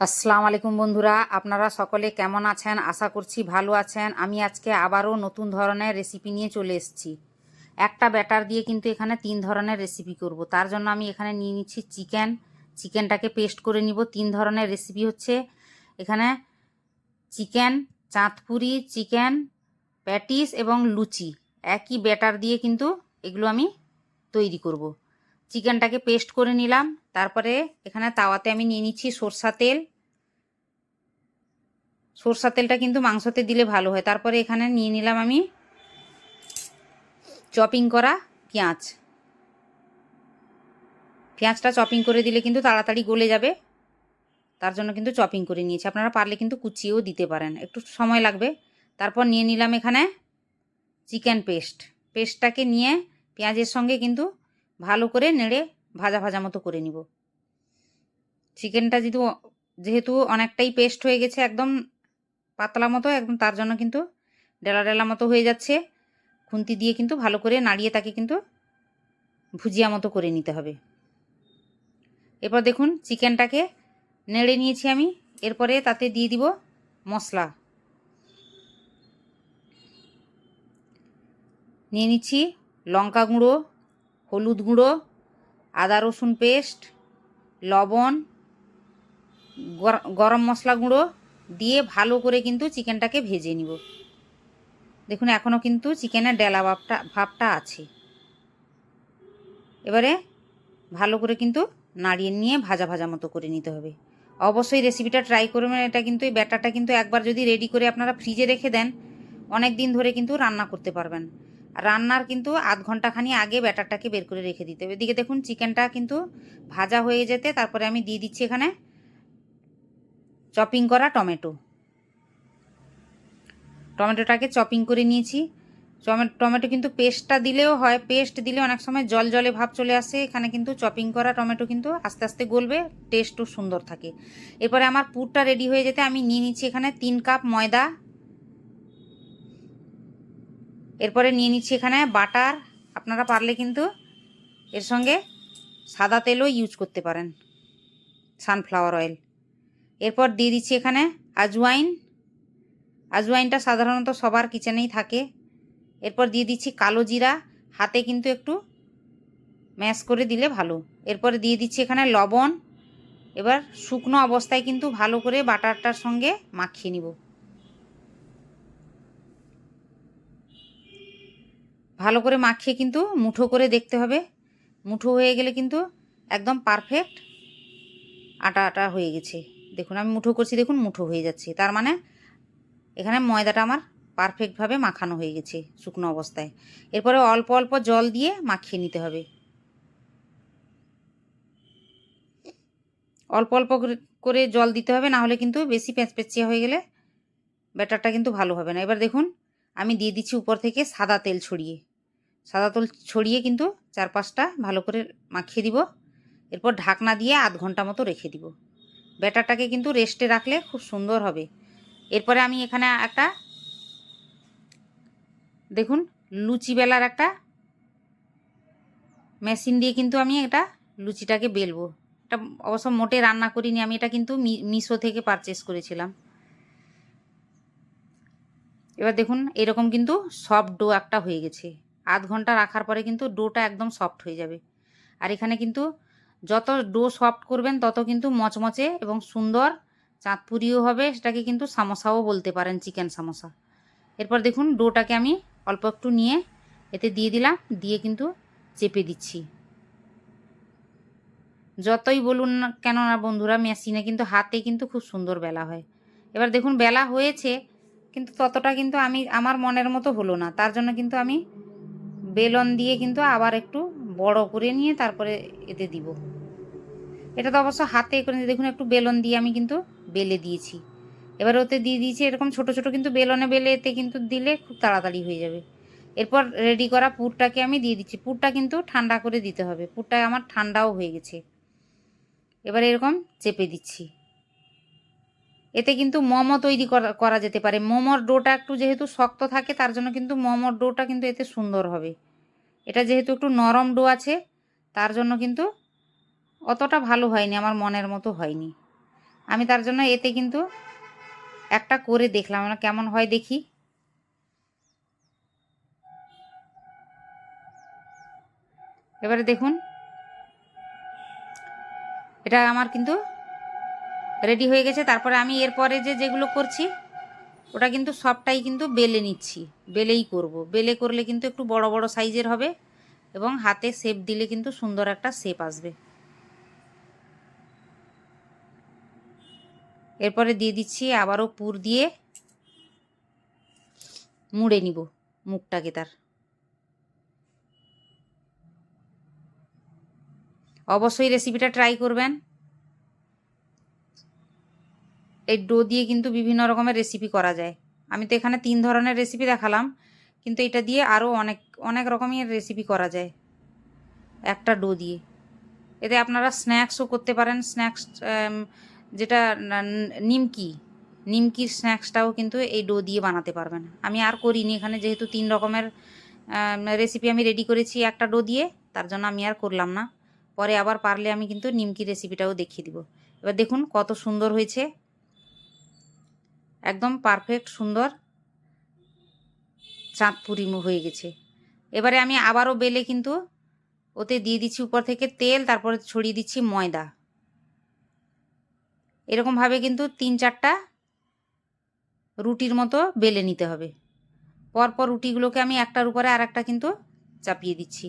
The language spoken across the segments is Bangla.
আসসালামু আলাইকুম বন্ধুরা, আপনারা সকলে কেমন আছেন? আশা করছি ভালো আছেন। আমি আজকে আবারও নতুন ধরনের রেসিপি নিয়ে চলে এসেছি। একটা ব্যাটার দিয়ে কিন্তু এখানে তিন ধরনের রেসিপি করব। তার জন্য আমি এখানে নিয়ে নিচ্ছি চিকেন চিকেনটাকে পেস্ট করে নিব। তিন ধরনের রেসিপি হচ্ছে এখানে চিকেন চাঁদপুরি চিকেন প্যাটিস এবং লুচি। একই ব্যাটার দিয়ে কিন্তু এগুলো আমি তৈরি করব। চিকেনটাকে পেস্ট করে নিলাম। তারপরে এখানে তাওয়াতে আমি নিয়ে নিচ্ছি সরষা তেল। সরষা তেলটা কিন্তু মাংসতে দিলে ভালো হয়। তারপরে এখানে নিয়ে নিলাম আমি চপিং করা পেঁয়াজ। পেঁয়াজটা চপিং করে দিলে কিন্তু তাড়াতাড়ি গলে যাবে। তার জন্য কিন্তু চপিং করে নিয়েছি। আপনারা পারলে কিন্তু কুচিয়েও দিতে পারেন। একটু সময় লাগবে। তারপর নিয়ে নিলাম এখানে চিকেন পেস্ট। পেস্টটাকে নিয়ে পেঁয়াজের সঙ্গে কিন্তু ভালো করে নেড়ে ভাজা ভাজা মতো করে নিব। চিকেনটা যেহেতু যেহেতু অনেকটাই পেস্ট হয়ে গেছে একদম পাতলা মতো, একদম তার জন্য কিন্তু ডেলা ডেলা মতো হয়ে যাচ্ছে। খুন্তি দিয়ে কিন্তু ভালো করে নাড়িয়ে তাকে কিন্তু ভুজিয়া মতো করে নিতে হবে। এরপর দেখুন চিকেনটাকে নেড়ে নিয়েছি আমি, এরপরে তাতে দিয়ে দিব মশলা। নিয়ে নিচ্ছি লঙ্কা গুঁড়ো হলুদ গুঁড়ো, আদা রসুন পেস্ট, লবণ গরম মশলা গুঁড়ো দিয়ে ভালো করে কিন্তু চিকেনটাকে ভেজে নিব। দেখুন এখনও কিন্তু চিকেনের ডেলা ভাবটা ভাবটা আছে। এবারে ভালো করে কিন্তু নাড়িয়ে নিয়ে ভাজা ভাজা মতো করে নিতে হবে। অবশ্যই রেসিপিটা ট্রাই করবেন এটা কিন্তু, এই ব্যাটারটা কিন্তু একবার যদি রেডি করে আপনারা ফ্রিজে রেখে দেন, অনেক দিন ধরে কিন্তু রান্না করতে পারবেন। রান্নার কিন্তু আধ ঘন্টাখানি আগে ব্যাটারটাকে বের করে রেখে দিতে হবে। এদিকে দেখুন, চিকেনটা কিন্তু ভাজা হয়ে যেতে, তারপরে আমি দিয়ে দিচ্ছি এখানে চপিং করা টমেটো। টমেটোটাকে চপিং করে নিয়েছি। টমেটো কিন্তু পেস্টটা দিলেও হয়, পেস্ট দিলে অনেক সময় জল জলে ভাব চলে আসে, এখানে কিন্তু চপিং করা টমেটো কিন্তু আস্তে আস্তে গলবে টেস্টও সুন্দর থাকে। এরপরে আমার পুরটা রেডি হয়ে যেতে আমি নিয়ে নিচ্ছি এখানে তিন কাপ ময়দা এরপরে নিয়ে নিচ্ছি এখানে বাটার। আপনারা পারলে কিন্তু এর সঙ্গে সাদা তেলও ইউজ করতে পারেন সানফ্লাওয়ার অয়েল এরপর দিয়ে দিচ্ছি এখানে আজওয়াইন আজওয়াইনটা সাধারণত সবার কিচেনেই থাকে। এরপর দিয়ে দিচ্ছি কালো জিরা, হাতে কিন্তু একটু ম্যাশ করে দিলে ভালো। এরপরে দিয়ে দিচ্ছি এখানে লবণ। এবার শুকনো অবস্থায় কিন্তু ভালো করে বাটারটার সঙ্গে মাখিয়ে নিব। ভালো করে মাখিয়ে কিন্তু মুঠো করে দেখতে হবে। মুঠো হয়ে গেলে কিন্তু একদম পারফেক্ট আটা আটা হয়ে গেছে। দেখুন, আমি মুঠো করছি, দেখুন, মুঠো হয়ে যাচ্ছে। তার মানে এখানে ময়দাটা আমার পারফেক্টভাবে মাখানো হয়ে গেছে শুকনো অবস্থায়। এরপরে অল্প অল্প জল দিয়ে মাখিয়ে নিতে হবে। অল্প অল্প করে জল দিতে হবে, না হলে কিন্তু বেশি প্যাঁচপ্যাচিয়া হয়ে গেলে ব্যাটারটা কিন্তু ভালো হবে না। এবার দেখুন আমি দিয়ে দিচ্ছি উপর থেকে সাদা তেল ছড়িয়ে। সাদা তেল ছড়িয়ে কিন্তু চার পাঁচটা ভালো করে মাখিয়ে দিব। এরপর ঢাকনা দিয়ে আধ ঘণ্টা মতো রেখে দিব। ব্যাটারটাকে কিন্তু রেস্টে রাখলে খুব সুন্দর হবে। এরপরে আমি এখানে একটা, দেখুন, লুচি বেলার একটা মেশিন দিয়ে কিন্তু আমি এটা লুচিটাকে বেলবো। এটা অবশ্য মোটে রান্না করিনি, আমি এটা কিন্তু মিশো থেকে পারচেস করেছিলাম। এবার দেখুন, এরকম কিন্তু সফট ডো একটা হয়ে গেছে। আধ ঘণ্টা রাখার পরে কিন্তু ডোটা একদম সফট হয়ে যাবে। আর এখানে কিন্তু যত ডো সফট করবেন, তত কিন্তু মচমচে এবং সুন্দর চাঁদপুরিও হবে। সেটাকে কিন্তু সামোসাও বলতে পারেন, চিকেন সামোসা। এরপর দেখুন ডোটাকে আমি অল্প একটু নিয়ে এতে দিয়ে দিলাম, দিয়ে কিন্তু চেপে দিচ্ছি। যতই বলুন না কেন না বন্ধুরা, মেশিনে কিন্তু হাতে কিন্তু খুব সুন্দর বেলা হয়। এবার দেখুন, বেলা হয়েছে কিন্তু ততটা কিন্তু আমি, আমার মনের মতো হলো না। তার জন্য কিন্তু আমি বেলন দিয়ে কিন্তু আবার একটু বড় করে নিয়ে তারপরে এতে দিব। এটা তো অবশ্য হাতে করে দেখুন একটু বেলন দিয়ে আমি কিন্তু বেলে দিয়েছি। এবার ওতে দিয়ে দিয়েছি এরকম ছোট ছোট কিন্তু বেলনে বেলে এতে কিন্তু দিলে খুব তাড়াতাড়ি হয়ে যাবে। এরপর রেডি করা পুরটাকে আমি দিয়ে দিচ্ছি। পুরটা কিন্তু ঠান্ডা করে দিতে হবে। পুরটা আমার ঠান্ডাও হয়ে গেছে। এবার এরকম চেপে দিচ্ছি। এতে কিন্তু মোমো তৈরি করা যেতে পারে। মোমোর ডোটা একটু যেহেতু শক্ত থাকে, তার জন্য কিন্তু মোমোর ডোটা কিন্তু এতে সুন্দর হবে। এটা যেহেতু একটু নরম ডো আছে, তার জন্য কিন্তু অতটা ভালো হয়নি, আমার মনের মতো হয়নি। আমি তার জন্য এতে কিন্তু একটা করে দেখলাম না কেমন হয় দেখি। এবারে দেখুন। এটা আমার কিন্তু রেডি হয়ে গেছে। তারপরে আমি এরপরে যে যেগুলো করছি, ওটা কিন্তু সবটাই কিন্তু বেলে নিচ্ছি। বেলেই করব। বেলে করলে কিন্তু একটু বড় বড় সাইজের হবে এবং হাতে শেপ দিলে কিন্তু সুন্দর একটা শেপ আসবে। এরপরে দিয়ে দিচ্ছি আবারও পুর দিয়ে মুড়ে নিব মুখটাকে তার। অবশ্যই রেসিপিটা ট্রাই করবেন। এই ডো দিয়ে কিন্তু বিভিন্ন রকমের রেসিপি করা যায়। আমি তো এখানে তিন ধরনের রেসিপি দেখালাম, কিন্তু এটা দিয়ে আরও অনেক অনেক রকমের রেসিপি করা যায়। একটা ডো দিয়ে। এতে আপনারা স্ন্যাক্সও করতে পারেন। স্ন্যাক্স যেটা নিমকি, নিমকির স্ন্যাক্সটাও কিন্তু এই ডো দিয়ে বানাতে পারবেন। আমি আর করিনি এখানে, যেহেতু তিন রকমের রেসিপি আমি রেডি করেছি একটা ডো দিয়ে, তার জন্য আমি আর করলাম না। পরে আবার পারলে আমি কিন্তু নিমকি রেসিপিটাও দেখিয়ে দিব। এবার দেখুন কত সুন্দর হয়েছে। একদম পারফেক্ট সুন্দর। চাঁদপুরি হয়ে গেছে। এবারে আমি আবারও বেলে কিন্তু ওতে দিয়ে দিচ্ছি উপর থেকে তেল, তারপরে ছড়িয়ে দিচ্ছি ময়দা। এরকমভাবে কিন্তু তিন চারটা রুটির মতো বেলে নিতে হবে। পরপর রুটিগুলোকে আমি একটার উপরে আর একটা কিন্তু চাপিয়ে দিচ্ছি।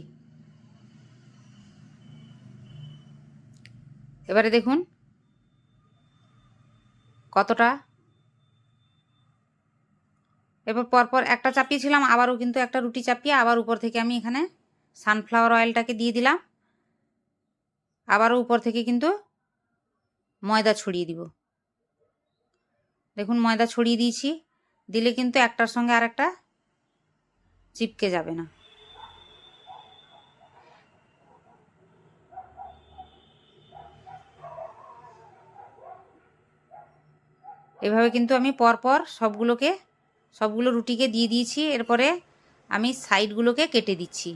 এবারে দেখুন কতটা এবার পরপর একটা চাপিয়েছিলাম, আবারও কিন্তু একটা রুটি চাপিয়ে আবার উপর থেকে আমি এখানে সানফ্লাওয়ার অয়েলটাকে দিয়ে দিলাম। আবারও উপর থেকে কিন্তু ময়দা ছড়িয়ে দিব। দেখুন ময়দা ছড়িয়ে দিয়েছি, দিলে কিন্তু একটার সঙ্গে আর একটা চিপকে যাবে না। এভাবে কিন্তু আমি পরপর সবগুলোকে সবগুলো রুটিকে দিয়ে দিয়েছি, এরপরে আমি সাইডগুলোকে কেটে দিচ্ছি।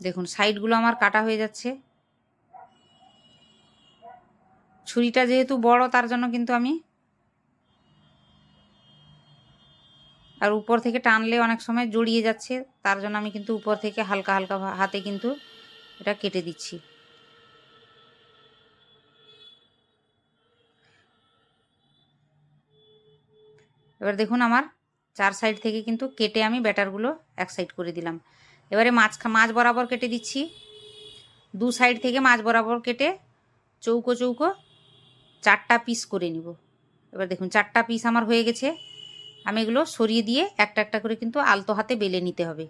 দেখুন, সাইডগুলো আমার কাটা হয়ে যাচ্ছে। ছুরিটা যেহেতু বড়, তার জন্য কিন্তু আমি আর উপর থেকে টানলে অনেক সময় জড়িয়ে যাচ্ছে, তার জন্য আমি কিন্তু উপর থেকে হালকা হালকা হাতে কিন্তু এটা কেটে দিচ্ছি। এবার দেখুন আমার চার সাইড থেকে কিন্তু কেটে আমি ব্যাটারগুলো এক সাইড করে দিলাম। এবারে মাছ মাছ বরাবর কেটে দিচ্ছি। দু সাইড থেকে মাছ বরাবর কেটে চৌকো চৌকো চারটা পিস করে নিব। এবার দেখুন, চারটা পিস আমার হয়ে গেছে। আমি এগুলো সরিয়ে দিয়ে একটা একটা করে কিন্তু আলতো হাতে বেলে নিতে হবে।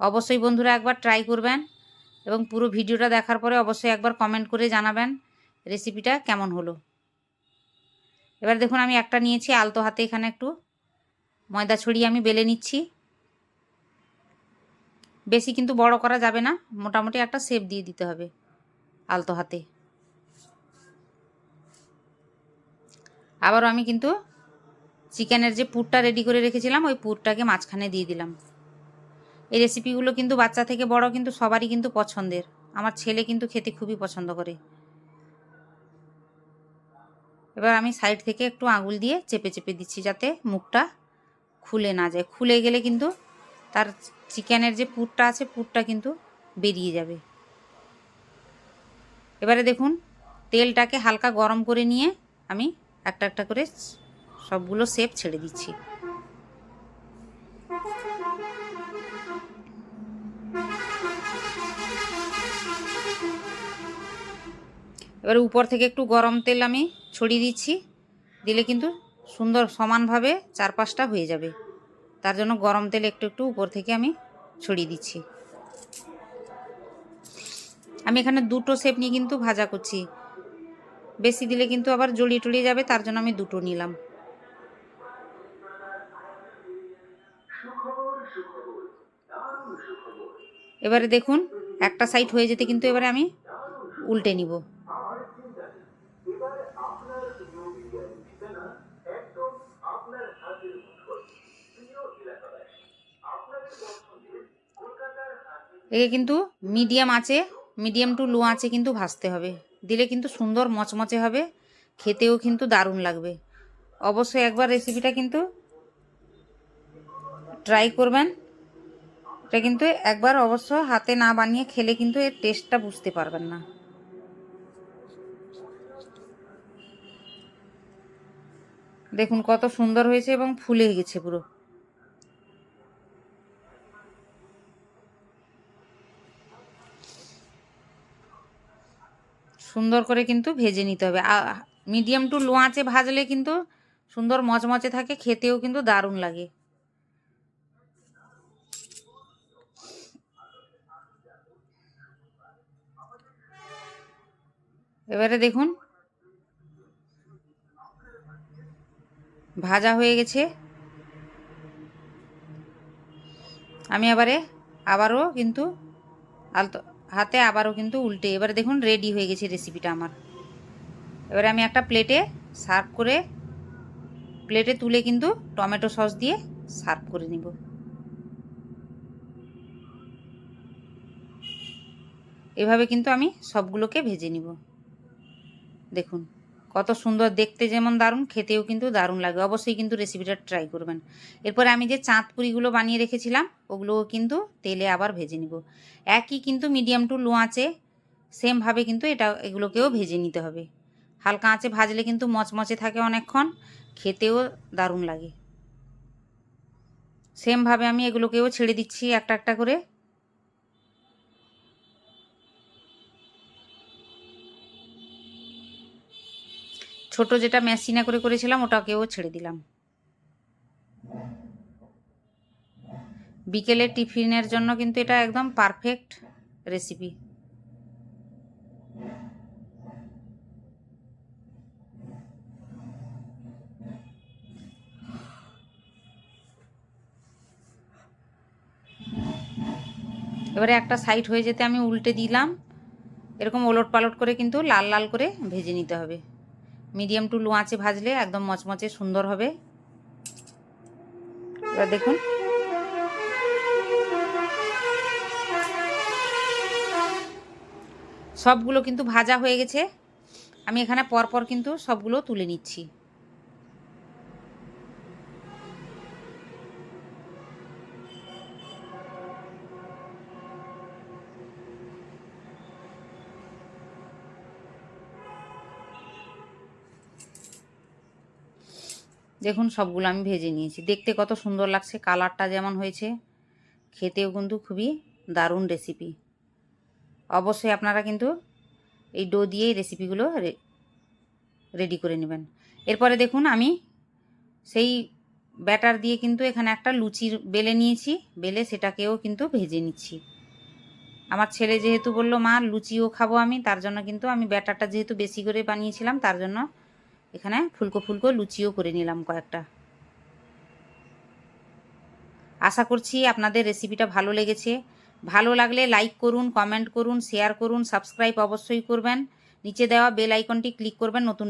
অবশ্যই বন্ধুরা একবার ট্রাই করবেন এবং পুরো ভিডিওটা দেখার পরে অবশ্যই একবার কমেন্ট করে জানাবেন রেসিপিটা কেমন হলো। এবার দেখুন আমি একটা নিয়েছি আলতো হাতে, এখানে একটু ময়দা ছড়িয়ে আমি বেলে নিচ্ছি। বেশি কিন্তু বড় করা যাবে না, মোটামুটি একটা শেপ দিয়ে দিতে হবে আলতো হাতে। আবারও আমি কিন্তু চিকেনের যে পুরটা রেডি করে রেখেছিলাম, ওই পুরটাকে মাঝখানে দিয়ে দিলাম। এই রেসিপিগুলো কিন্তু বাচ্চা থেকে বড় কিন্তু সবারই কিন্তু পছন্দের। আমার ছেলে কিন্তু খেতে খুবই পছন্দ করে। এবার আমি সাইড থেকে একটু আঙুল দিয়ে চেপে চেপে দিচ্ছি যাতে মুখটা খুলে না যায়। খুলে গেলে কিন্তু তার চিকেনের যে পুরটা আছে, পুরটা কিন্তু বেরিয়ে যাবে। এবারে দেখুন, তেলটাকে হালকা গরম করে নিয়ে আমি একটা একটা করে সবগুলো শেপ ছেড়ে দিচ্ছি। এবার উপর থেকে একটু গরম তেল আমি ছড়িয়ে দিচ্ছি। দিলে কিন্তু সুন্দর সমানভাবে চারপাশটা হয়ে যাবে। তার জন্য গরম তেল একটু একটু উপর থেকে আমি ছড়িয়ে দিচ্ছি। আমি এখানে দুটো শেপ নিয়ে কিন্তু ভাজা করছি। বেশি দিলে কিন্তু আবার জড়িয়ে টড়িয়ে যাবে, তার জন্য আমি দুটো নিলাম। এবারে দেখুন, একটা সাইড হয়ে যেতে কিন্তু এবারে আমি উল্টে নিব। একে কিন্তু মিডিয়াম আছে মিডিয়াম টু লো আছে কিন্তু ভাজতে হবে। দিলে কিন্তু সুন্দর মচমচে হবে, খেতেও কিন্তু দারুণ লাগবে। অবশ্যই একবার রেসিপিটা কিন্তু ট্রাই করবেন। এটা কিন্তু একবার অবশ্য হাতে না বানিয়ে খেলে কিন্তু এর টেস্টটা বুঝতে পারবেন না। দেখুন কত সুন্দর হয়েছে এবং ফুলে গেছে পুরো। সুন্দর করে কিন্তু ভেজে নিতে হবে। মিডিয়াম টু লো আঁচে ভাজলে কিন্তু সুন্দর মচমচে থাকে, খেতেও কিন্তু দারুণ লাগে। এবারে দেখুন। ভাজা হয়ে গেছে। আমি এবারে আবারও কিন্তু আলতো, হাতে আবারও কিন্তু উল্টে, এবারে দেখুন রেডি হয়ে গেছে রেসিপিটা আমার। এবারে আমি একটা প্লেটে সার্ভ করে প্লেটে তুলে কিন্তু টমেটো সস দিয়ে সার্ভ করে নিব। এভাবে কিন্তু আমি সবগুলোকে ভেজে নিব। দেখুন, কত সুন্দর দেখতে যেমন দারুণ, খেতেও কিন্তু দারুণ লাগে। অবশ্যই কিন্তু রেসিপিটা ট্রাই করবেন। এরপরে আমি যে চাঁদপুরিগুলো বানিয়ে রেখেছিলাম, ওগুলোও কিন্তু তেলে আবার ভেজে নিব। একই কিন্তু মিডিয়াম টু লো আঁচে সেমভাবে কিন্তু এটা, এগুলোকেও ভেজে নিতে হবে। হালকা আঁচে ভাজলে কিন্তু মচমচে থাকে অনেকক্ষণ, খেতেও দারুণ লাগে। সেমভাবে আমি এগুলোকেও ছেড়ে দিচ্ছি একটা একটা করে। ছোট যেটা মেশিনা করে করেছিলাম, ওটাকেও ছেড়ে দিলাম। বিকেলের টিফিনের জন্য কিন্তু এটা একদম পারফেক্ট রেসিপি এবারে একটা সাইড হয়ে যেতে আমি উল্টে দিলাম। এরকম ওলট পালট করে কিন্তু লাল লাল করে ভেজে নিতে হবে। মিডিয়াম টু লো আঁচে ভাজলে একদম মচমচে সুন্দর হবে। এবার দেখুন। সবগুলো কিন্তু ভাজা হয়ে গেছে। আমি এখানে পরপর কিন্তু সবগুলো তুলে নিচ্ছি। দেখুন সবগুলো আমি ভেজে নিয়েছি। দেখতে কত সুন্দর লাগছে, কালারটা যেমন হয়েছে। খেতেও কিন্তু খুবই দারুণ রেসিপি অবশ্যই আপনারা কিন্তু এই ডো দিয়েই রেসিপিগুলো রেডি করে নেবেন। এরপরে দেখুন আমি সেই ব্যাটার দিয়ে কিন্তু এখানে একটা লুচির বেলে নিয়েছি, বেলে সেটাকেও কিন্তু ভেজে নিচ্ছি। আমার ছেলে যেহেতু বলল, মা, লুচিও খাব আমি। তার জন্য কিন্তু আমি ব্যাটারটা যেহেতু বেশি করে বানিয়েছিলাম, তার জন্য এখানে ফুলকো ফুলকো লুচিও করে নিলাম কয়েকটা। আশা করছি আপনাদের রেসিপিটা ভালো লেগেছে। ভালো লাগলে লাইক করুন কমেন্ট করুন শেয়ার করুন সাবস্ক্রাইব অবশ্যই করবেন। নিচে দেওয়া বেল আইকনটি ক্লিক করবেন, নতুন